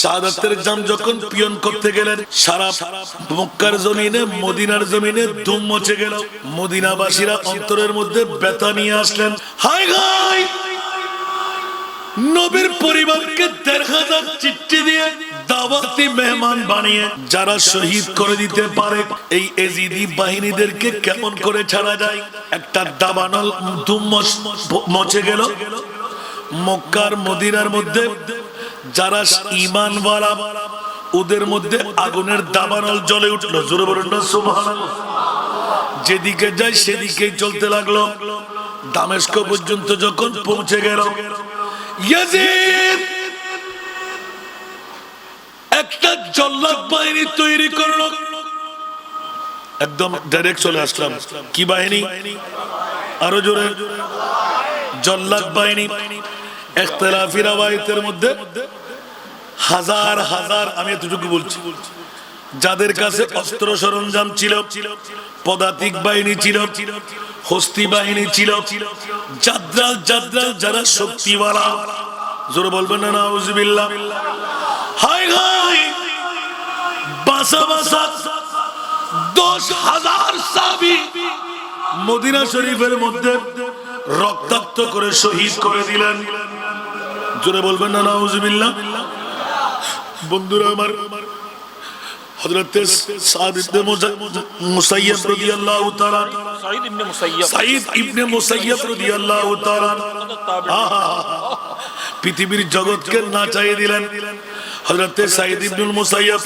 শাহাদাতের জাম যখন পিয়ন করতে গেলেন, সারা মক্কার জমিনে, মদিনার জমিনে ধুম মচে গেল। মদিনাবাসীরা অন্তরের মধ্যে ব্যথা নিয়ে আসলেন। হাই নবীর পরিবারকে দেড় হাজার চিঠি দিয়ে মেহমান বানিয়ে যারা শহীদ করে দিতে পারে, এই এজিদি বাহিনীদেরকে কেমন করে ছাড়া যায়? একটা দাবানল ধুম মচে গেল। মক্কার মদিনার মধ্যে যারা ইমানওয়ালা ওদের মধ্যে আগুনের দাবানল জ্বলে উঠল। জোরে যেদিকে যায় সেদিকেই চলতে লাগল। দামেস্ক পর্যন্ত যখন পৌঁছে গেল একটা জল্লাদ বাহিনী তৈরি করল। একদম ডাইরেক্ট চলে আসলাম। কি বাহিনী? আরও জোরে। জল্লাদ বাহিনী। একতলাফি রাওয়ায়াতের মধ্যে হাজার হাজার, আমি এতটুকু বলছি, যাদের কাছে অস্ত্র সরঞ্জাম ছিল, পদাতিক বাহিনী ছিল, হস্তি বাহিনী ছিল যাদ্রাল যাদ্রাল যারা শক্তিওয়ালা, জোরে বলবেন না, নাউজুবিল্লাহ। হাই হাই বাসা বাসা দশ হাজার সাবি মদিনা শরীফের মধ্যে রক্তাক্ত করে শহীদ করে দিলেন। জোরে বলবেন না নাউজুবিল্লাহ। বন্ধুরা আমার হযরত সাদ ইবনে মুসাইয়্যিব রাদিয়াল্লাহু তাআলা সাঈদ ইবনে মুসাইয়্যিব। সাঈদ ইবনে মুসাইয়্যিব রাদিয়াল্লাহু তাআলা পৃথিবীর জগৎকে নাচাইয়ে দিলেন হযরত সাঈদ ইবনে মুসাইয়্যিব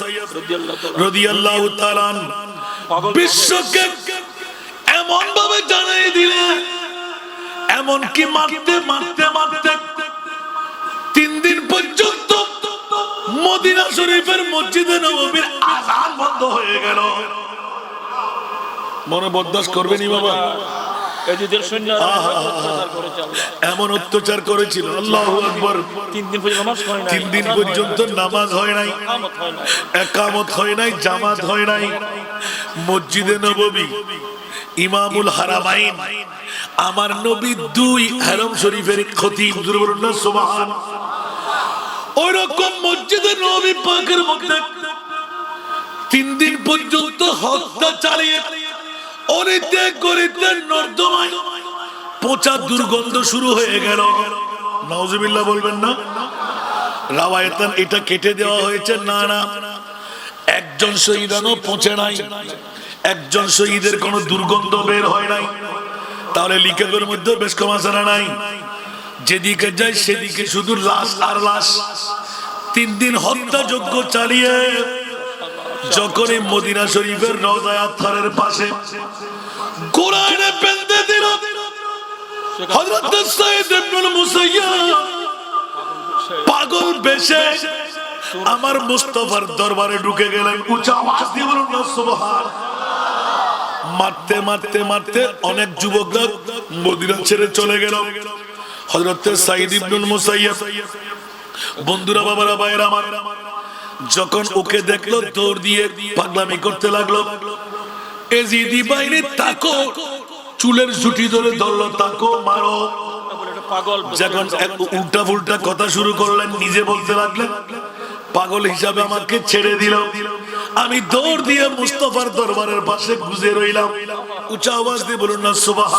রাদিয়াল্লাহু তাআলা বিশ্বকে এমন ভাবে জানাই দিলেন এমন কি মারতে মারতে মারতে মদিনা শরীফের মসজিদে নববীর আজান বন্ধ হয়ে গেল। মনে বরদাস্ত করবেনি বাবা। এমন অত্যাচার করেছিল আল্লাহ আকবর। তিন দিন পর্যন্ত নামাজ হয় তিন দিন পর্যন্ত নামাজ হয় নাই। হয় একামত হয় নাই জামাত হয় নাই। মসজিদে নববী ইমামুল হারামাইন। আমার নবী দুই হারম শরীফের না সুবহান। ওই রকম মসজিদে নবী পাকের মধ্যে তিন দিন পর্যন্ত হত্যা চালিয়ে, অনিতে করিতে নর্দমায় পচা দুর্গন্ধ শুরু হয়ে গেল। নাউজুবিল্লাহ বলবেন না? রাওয়ায়তান, এটা কেটে দেওয়া হয়েছে? না না। একজন শহীদানো পচে নাই। একজন শহীদের কোনো দুর্গন্ধ বের হয় নাই। তাহলে লিখকের মধ্যে বেশ কমাসারা নাই। যেদিকে যায় সেদিকে শুধু লাশ আর লাশ। তিন দিন হত্যাযজ্ঞ চালিয়ে যখন এই মদিনা শরীফের আত্মারের পাশে পাগল বেশে আমার মুস্তফার দরবারে ঢুকে গেলেন। উঁচা মারতে মারতে মারতে অনেক যুবকরা মদিনা ছেড়ে চলে গেল। বন্ধুরা, বাবারা, ভাইয়ের যখন ওকে দেখল, দৌড় দিয়ে পাগলামি করতে লাগল, এজিদি বাইরে তাকো, চুলের জুটি ধরে ধরলো, তাকো, মারো। যখন উল্টা ফুলটা কথা শুরু করলেন, নিজে বলতে লাগলেন, পাগল হিসাবে আমাকে ছেড়ে দিল। আমি দৌড় দিয়ে মুস্তফার দরবারের পাশে গুজে রইলাম। উঁচা আওয়াজ দিয়ে বলুন না সুবাহ